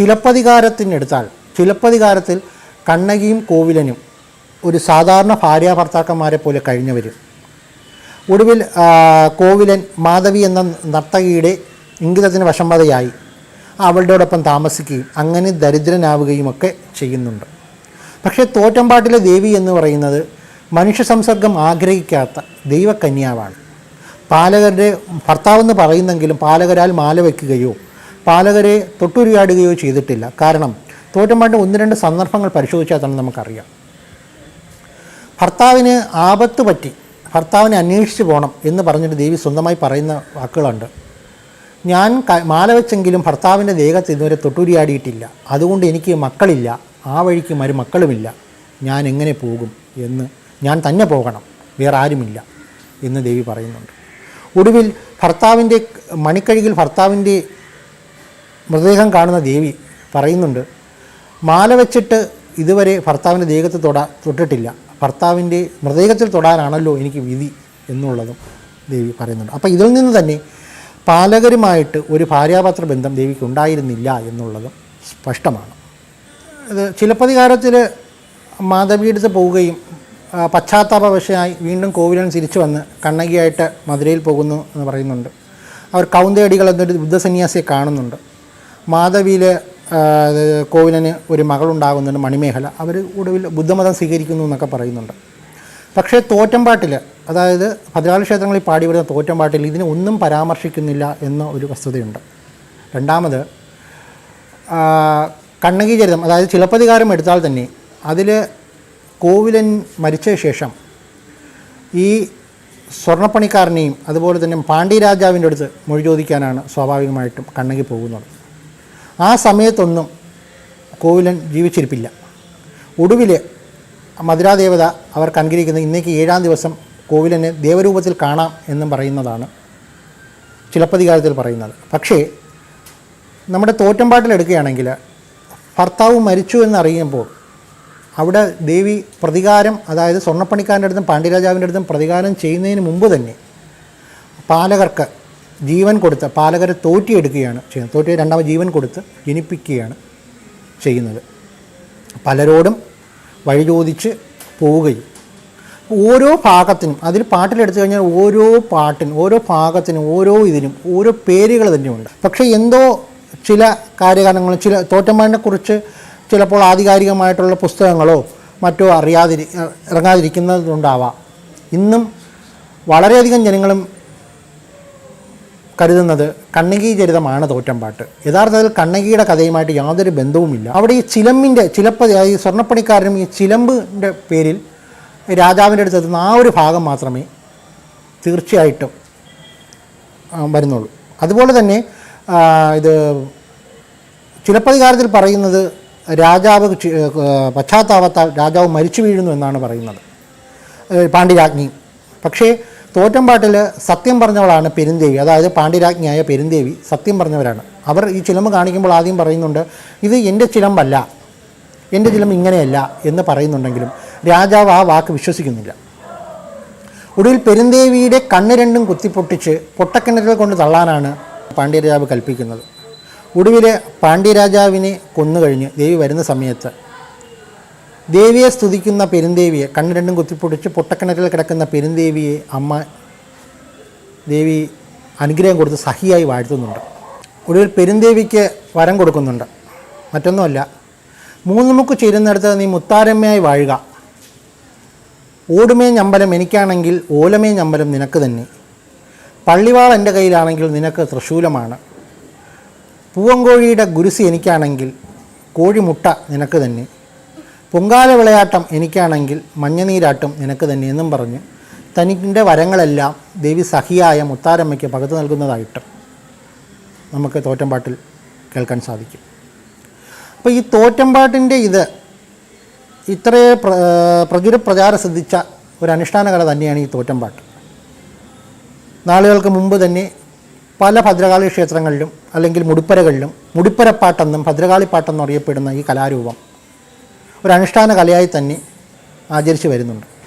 ചിലപ്പതികാരത്തിനെടുത്താൽ ചിലപ്പതികാരത്തിൽ കണ്ണകിയും കോവിലനും ഒരു സാധാരണ ഭാര്യ ഭർത്താക്കന്മാരെ പോലെ കഴിഞ്ഞവർ. ഒടുവിൽ കോവിലൻ മാധവി എന്ന നർത്തകിയുടെ ഇംഗിതത്തിന് വശംവതയായി അവളുടെയോടൊപ്പം താമസിക്കുകയും അങ്ങനെ ദരിദ്രനാവുകയും ഒക്കെ ചെയ്യുന്നുണ്ട്. പക്ഷേ തോറ്റമ്പാട്ടിലെ ദേവി എന്ന് പറയുന്നത് മനുഷ്യ സംസർഗം ആഗ്രഹിക്കാത്ത ദൈവകന്യാവാണ്. പാലകരുടെ ഭർത്താവെന്ന് പറയുന്നെങ്കിലും പാലകരാൽ മാല വയ്ക്കുകയോ പാലകരെ തൊട്ടുരുയാടുകയോ ചെയ്തിട്ടില്ല. കാരണം തോറ്റമ്പാട്ട് ഒന്ന് രണ്ട് സന്ദർഭങ്ങൾ പരിശോധിച്ചാൽ തന്നെ നമുക്കറിയാം. ഭർത്താവിന് ആപത്ത് പറ്റി ഭർത്താവിനെ അന്വേഷിച്ച് പോകണം എന്ന് പറഞ്ഞിട്ട് ദേവി സ്വന്തമായി പറയുന്ന വാക്കുകളുണ്ട്. ഞാൻ മാല വെച്ചെങ്കിലും ഭർത്താവിന്റെ ദേഹത്ത് ഇതുവരെ തൊട്ടുരിയാടിയിട്ടില്ല. അതുകൊണ്ട് എനിക്ക് മക്കളില്ല. ആ വഴിക്ക് മരു മക്കളുമില്ല. ഞാൻ എങ്ങനെ പോകും എന്ന് ഞാൻ തന്നെ പോകണം. വേറെ ആരുമില്ല എന്ന് ദേവി പറയുന്നുണ്ട്. ഒടുവിൽ ഭർത്താവിന്റെ മണിക്കഴുകിൽ ഭർത്താവിന്റെ മൃതദേഹം കാണുന്ന ദേവി പറയുന്നുണ്ട് മാല വെച്ചിട്ട് ഇതുവരെ ഭർത്താവിന്റെ ദേഹത്ത് തൊടാ തൊട്ടിട്ടില്ല. ഭർത്താവിന്റെ മൃതദേഹത്തിൽ തൊടാനാണല്ലോ എനിക്ക് വിധി എന്നുള്ളതും ദേവി പറയുന്നുണ്ട്. അപ്പോൾ ഇതിൽ നിന്ന് തന്നെ പാലകരുമായിട്ട് ഒരു ഭാര്യാപത്ര ബന്ധം ദേവിക്ക് ഉണ്ടായിരുന്നില്ല എന്നുള്ളതും സ്പഷ്ടമാണ്. ഇത് ചിലപ്പതികാരത്തിൽ മാധവിയെടുത്ത് പോവുകയും പശ്ചാത്താപവശയായി വീണ്ടും കോവിലൻ തിരിച്ചു വന്ന് കണ്ണകിയായിട്ട് മധുരയിൽ പോകുന്നു എന്ന് പറയുന്നുണ്ട്. അവർ കൗന്തയടികൾ എന്നൊരു ബുദ്ധസന്യാസിയെ കാണുന്നുണ്ട്. മാധവിയിൽ കോവിലന് ഒരു മകളുണ്ടാകുന്നുണ്ട് മണിമേഖല. അവർ ഒടുവിൽ ബുദ്ധമതം സ്വീകരിക്കുന്നു എന്നൊക്കെ പറയുന്നുണ്ട്. പക്ഷേ തോറ്റമ്പാട്ടിൽ അതായത് ഭദ്രകാളി ക്ഷേത്രങ്ങളിൽ പാടി വരുന്ന തോറ്റമ്പാട്ടിൽ ഇതിനെ ഒന്നും പരാമർശിക്കുന്നില്ല എന്ന ഒരു വസ്തുതയുണ്ട്. രണ്ടാമത് കണ്ണകി ചരിതം അതായത് ചിലപ്പതികാരം എടുത്താൽ തന്നെ അതിൽ കോവിലൻ മരിച്ച ശേഷം ഈ സ്വർണപ്പണിക്കാരനെയും അതുപോലെ തന്നെ പാണ്ഡ്യരാജാവിന്റെ അടുത്ത് മൊഴി ചോദിക്കാനാണ് സ്വാഭാവികമായിട്ടും കണ്ണകി പോകുന്നത്. ആ സമയത്തൊന്നും കോവിലൻ ജീവിച്ചിരിപ്പില്ല. ഒടുവിൽ മധുരാദേവത അവർക്ക് അനുഗ്രഹിക്കുന്ന ഇന്നേക്ക് ഏഴാം ദിവസം കോവിലനെ ദേവരൂപത്തിൽ കാണാം എന്നും പറയുന്നതാണ് ചിലപ്പതികാരത്തിൽ പറയുന്നത്. പക്ഷേ നമ്മുടെ തോറ്റമ്പാട്ടിലെടുക്കുകയാണെങ്കിൽ ഭർത്താവ് മരിച്ചു എന്നറിയുമ്പോൾ അവിടെ ദേവി പ്രതികാരം അതായത് സ്വർണപ്പണിക്കാരന്റെ അടുത്തും പാണ്ഡ്യരാജാവിന്റെ അടുത്തും പ്രതികാരം ചെയ്യുന്നതിന് മുമ്പ് തന്നെ പാലകർക്ക് ജീവൻ കൊടുത്ത് പാലകരെ തോറ്റിയെടുക്കുകയാണ് ചെയ്യുന്നത്. തോറ്റി രണ്ടാമത് ജീവൻ കൊടുത്ത് ജനിപ്പിക്കുകയാണ് ചെയ്യുന്നത്. പലരോടും വഴി ചോദിച്ച് പോവുകയും ഓരോ ഭാഗത്തിനും അതിൽ പാട്ടിലെടുത്തു കഴിഞ്ഞാൽ ഓരോ പാട്ടിനും ഓരോ ഭാഗത്തിനും ഓരോ ഇതിനും ഓരോ പേരുകൾ തന്നെയുണ്ട്. പക്ഷേ എന്തോ ചില കാര്യകാരണങ്ങൾ ചില തോറ്റന്മാരിനെക്കുറിച്ച് കുറിച്ച് ചിലപ്പോൾ ആധികാരികമായിട്ടുള്ള പുസ്തകങ്ങളോ മറ്റോ അറിയാതിരി ഇറങ്ങാതിരിക്കുന്നതുകൊണ്ടാവാം. ഇന്നും വളരെയധികം ജനങ്ങളും കരുതുന്നത് കണ്ണകി ചരിതമാണ് തോറ്റമ്പാട്ട്. യഥാർത്ഥത്തിൽ കണ്ണകിയുടെ കഥയുമായിട്ട് യാതൊരു ബന്ധവുമില്ല. അവിടെ ഈ ചിലമ്പിന്റെ ചിലപ്പ ഈ സ്വർണപ്പണിക്കാരനും ഈ ചിലമ്പിന്റെ പേരിൽ രാജാവിന്റെ അടുത്ത് എത്തുന്ന ആ ഒരു ഭാഗം മാത്രമേ തീർച്ചയായിട്ടും വരുന്നുള്ളൂ. അതുപോലെ തന്നെ ഇത് ചിലപ്പതികാരത്തിൽ പറയുന്നത് രാജാവ് പശ്ചാത്താപത്താൽ രാജാവ് മരിച്ചു വീഴുന്നു എന്നാണ് പറയുന്നത്. പാണ്ഡ്യരാജ്ഞി. പക്ഷേ തോറ്റമ്പാട്ടിൽ സത്യം പറഞ്ഞവളാണ് പെരുന്തേവി അതായത് പാണ്ഡ്യരാജ്ഞിയായ പെരുന്തേവി സത്യം പറഞ്ഞവരാണ്. അവർ ഈ ചിലമ്പ് കാണിക്കുമ്പോൾ ആദ്യം പറയുന്നുണ്ട് ഇത് എന്റെ ചിലമ്പല്ല. എന്റെ ചിലമ്പ് ഇങ്ങനെയല്ല എന്ന് പറയുന്നുണ്ടെങ്കിലും രാജാവ് ആ വാക്ക് വിശ്വസിക്കുന്നില്ല. ഒടുവിൽ പെരുന്തേവിയുടെ കണ്ണ് രണ്ടും കുത്തിപ്പൊട്ടിച്ച് പൊട്ടക്കിണറ്റിൽ കൊണ്ട് തള്ളാനാണ് പാണ്ഡ്യരാജാവ് കൽപ്പിക്കുന്നത്. ഒടുവിൽ പാണ്ഡ്യരാജാവിനെ കൊന്നുകഴിഞ്ഞ് ദേവി വരുന്ന സമയത്ത് ദേവിയെ സ്തുതിക്കുന്ന പെരുന്തേവിയെ കണ്ണു രണ്ടും കുത്തിപ്പൊടിച്ച് പൊട്ടക്കിണറ്റിൽ കിടക്കുന്ന പെരുന്തേവിയെ അമ്മ ദേവി അനുഗ്രഹം കൊടുത്ത് സഹിയായി വാഴ്ത്തുന്നുണ്ട്. ഒടുവിൽ പെരുന്തേവിക്ക് വരം കൊടുക്കുന്നുണ്ട്. മറ്റൊന്നുമല്ല മൂന്നുമുക്ക് ചേരുന്നിടത്ത് നീ മുത്താരമ്മയായി വാഴുക. ഓടുമേ ഞമ്പലം എനിക്കാണെങ്കിൽ ഓലമേ ഞമ്പലം നിനക്ക് തന്നെ. പള്ളിവാൾ എന്റെ കയ്യിലാണെങ്കിൽ നിനക്ക് തൃശൂലമാണ്. പൂവങ്കോഴിയുടെ ഗുരുസി എനിക്കാണെങ്കിൽ കോഴിമുട്ട നിനക്ക് തന്നെ. പൊങ്കാല വിളയാട്ടം എനിക്കാണെങ്കിൽ മഞ്ഞനീരാട്ടം നിനക്ക് തന്നെയെന്നും പറഞ്ഞ്. തനിക്കിന്റെ വരങ്ങളെല്ലാം ദേവി സഹിയായ മുത്താരമ്മയ്ക്ക് പകർന്നു നൽകുന്നതായിട്ട് നമുക്ക് തോറ്റമ്പാട്ടിൽ കേൾക്കാൻ സാധിക്കും. അപ്പോൾ ഈ തോറ്റമ്പാട്ടിന്റെ ഇത് ഇത്രയേ പ്ര പ്രചുര പ്രചാരം സിദ്ധിച്ച ഒരു അനുഷ്ഠാന കല തന്നെയാണ് ഈ തോറ്റമ്പാട്ട്. നാളുകൾക്ക് മുമ്പ് തന്നെ പല ഭദ്രകാളി ക്ഷേത്രങ്ങളിലും അല്ലെങ്കിൽ മുടിപ്പരകളിലും മുടിപ്പരപ്പാട്ടെന്നും ഭദ്രകാളിപ്പാട്ടെന്നും അറിയപ്പെടുന്ന ഈ കലാരൂപം ഒരു അനുഷ്ഠാന കലയായി തന്നെ ആചരിച്ചു വരുന്നുണ്ട്.